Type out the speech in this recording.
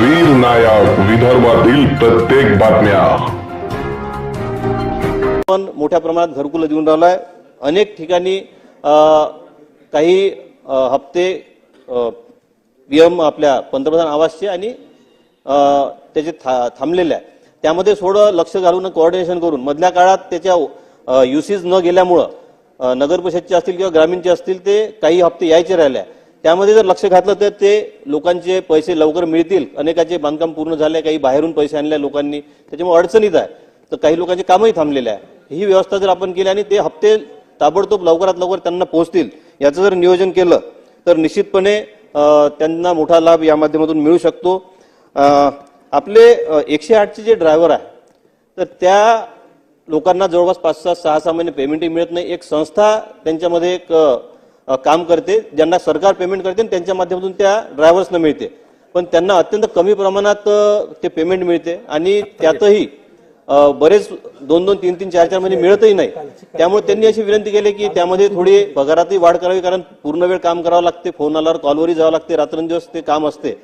वीर नायक विदर्भातील प्रत्येक बातम्या. पण मोठ्या प्रमाणात घरकुल देऊन राहिलाय. आहे अनेक ठिकाणी काही हप्ते पी एम आपल्या पंतप्रधान आवासचे आणि त्याचे था थांबलेले आहे त्यामध्ये थोडं लक्ष घालून कोऑर्डिनेशन करून मधल्या काळात त्याच्या युसीज न गेल्यामुळं नगर परिषदचे असतील किंवा ग्रामीणचे असतील ते काही हप्ते यायचे राहिले आहे. त्यामध्ये जर लक्ष घातलं तर ते लोकांचे पैसे लवकर मिळतील. अनेकाचे बांधकाम पूर्ण झाले काही बाहेरून पैसे आणले लोकांनी. त्याच्यामुळे अडचणीत आहे. तर काही लोकांचे कामही थांबलेले आहे. ही व्यवस्था जर आपण केली आणि ते हप्ते ताबडतोब लवकरात लवकर त्यांना पोहोचतील याचं जर नियोजन केलं तर निश्चितपणे त्यांना मोठा लाभ या माध्यमातून मिळू शकतो. आपले एकशे आठचे जे ड्रायव्हर आहे तर त्या लोकांना जवळपास पाच सहा सहा सहा महिने पेमेंटही मिळत नाही. एक संस्था त्यांच्यामध्ये एक काम करते ज्यांना सरकार पेमेंट करते आणि त्यांच्या माध्यमातून त्या ड्रायव्हर्सना मिळते. पण त्यांना अत्यंत कमी प्रमाणात ते पेमेंट मिळते आणि त्यातही बरेच दोन दोन तीन तीन चार चार महिने मिळतही नाही. त्यामुळे त्यांनी अशी विनंती केली की त्यामध्ये थोडी पगारातही वाढ करावी कारण पूर्ण वेळ काम करावं लागते फोन आल्यावर कॉलवरही जावं लागते रात्रंदिवस ते काम असते.